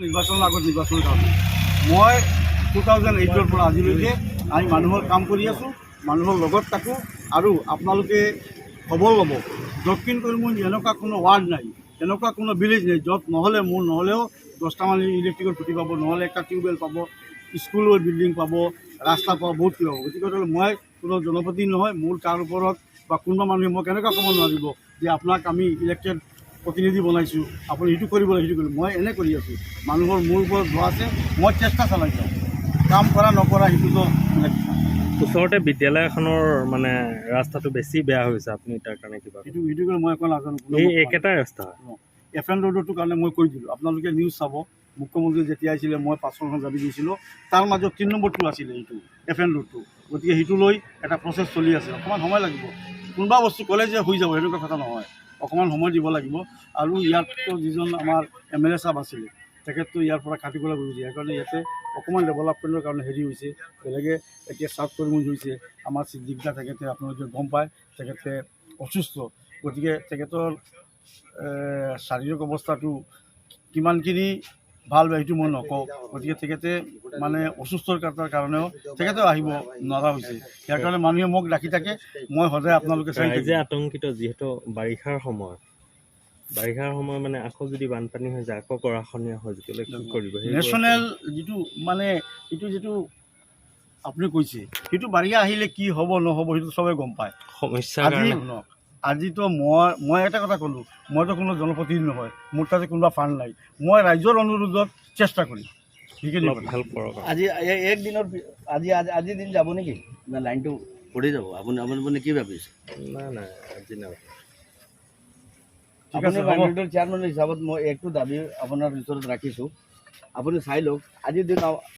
নিৰ্বাচনৰ আগত নিৰ্বাচনৰ কাৰণে। মই টু থাউজেণ্ড এইটৰ পৰা আজিলৈকে আমি মানুহৰ কাম কৰি আছোঁ, মানুহৰ লগত থাকোঁ আৰু আপোনালোকে খবৰ ল'ব। দক্ষিণ কৰিমগঞ্জ এনেকুৱা কোনো ৱাৰ্ড নাই, এনেকুৱা কোনো ভিলেজ নাই, য'ত নহ'লে মোৰ নহ'লেও দহটামান ইলেক্ট্ৰিকৰ খুঁটি পাব, নহ'লে একটা টিউবৱেল পাব, স্কুলৰ বিল্ডিং পাব, ৰাস্তা পাব, বহুত কিবা পাব। গতিকে মই কোনো জনপতি নহয়, মোৰ তাৰ ওপৰত বা কোনোবা মানুহে মই কেনেকুৱা ক'ব নোৱাৰিব যে আপোনাক আমি ইলেক্টেড প্ৰতিনিধি বনাইছোঁ আপুনি ইটো কৰিব লাগে সিটো কৰিব। মই এনে কৰি আছোঁ। মানুহৰ মোৰ ওপৰত ভৰ আছে মই চেষ্টা চলাই যাওঁ। কাম কৰা নকৰা সেইটোতো বেলেগ ওচৰতে বিদ্যালয় এখনৰ মানে ৰাস্তাটো বেছি বেয়া হৈছে আপুনি তাৰ কাৰণে কিবা সেইটো সেইটো কৰি মই একো নাজানো এই। একেটাই ৰাস্তা এফ এন ৰোডৰটো কাৰণে মই কৈ দিলোঁ আপোনালোকে নিউজ চাব। মুখ্যমন্ত্ৰী যেতিয়া আহিছিলে মই পাঁচশখন গাড়ী দিছিলোঁ। তাৰ মাজত তিনি নম্বৰটো আছিলে এইটো এফ এন ৰোডটো গতিকে সেইটো লৈ এটা প্ৰচেছ চলি আছে। অকণমান সময় লাগিব। কোনোবা বস্তু ক'লে যে হৈ যাব সেনেকুৱা কথা নহয়। অকণমান সময় দিব লাগিব। আৰু ইয়াততো যিজন আমাৰ এম এল এ চাহ আছিলে, তেখেতটো ইয়াৰ পৰা কাটিবলৈ গৈছে সেইকাৰণে ইয়াতে অকণমান ডেভেলপমেণ্টৰ কাৰণে হেৰি হৈছে, বেলেগে এতিয়া চাউথ কৰিব হৈছে। আমাৰ চিদ্দিকদা তেখেতে আপোনালোকে গম পায়, তেখেতে অসুস্থ। গতিকে তেখেতৰ শাৰীৰিক অৱস্থাটো কিমানখিনি ভালো বেয়া সেইটো মই নকওঁ। গতিকে তেখেতে মানে অসুস্থৰ কাৰ- কাৰণেও তেখেতেও আহিব নোৱাৰা হৈছে। ইয়াৰ কাৰণে মানুহে মোক ডাকি থাকে মই সদায় আপোনালোকে চাই আতংকিত যিহেতু বাৰিষাৰ সময়। বাৰিষাৰ সময় মানে আকৌ যদি বানপানী হৈ যায় আকৌ গৰাখহনীয়া হৈ গ'লে কি কৰিব? নেশ্যনেল যিটো মানে এইটো যিটো আপুনি কৈছে সেইটো বাৰিষা আহিলে কি হ'ব নহ'ব সেইটো চবে গম পায়। শুনক, আজিতো মই মই এটা কথা ক'লোঁ মইতো কোনো জনপ্ৰতিনিধি নহয় মোৰ তাতে কোনোবা ফাণ্ড নাই। মই ৰাইজৰ অনুৰোধত চেষ্টা কৰিম। সেইখিনি অলপ কৰক আজি এক দিনৰ আজি আজি আজিৰ দিন যাব নেকি? না লাইনটো পৰি যাব। আপুনি আপুনি আপুনি কি ভাবিছে নাই নাই আজি ঠিক আপুনি মাইনৰিটিৰ চেয়াৰমেন হিচাপত মই একটো দাবি আপোনাৰ ওচৰত ৰাখিছোঁ। আপুনি চাই লওক আজিৰ দিন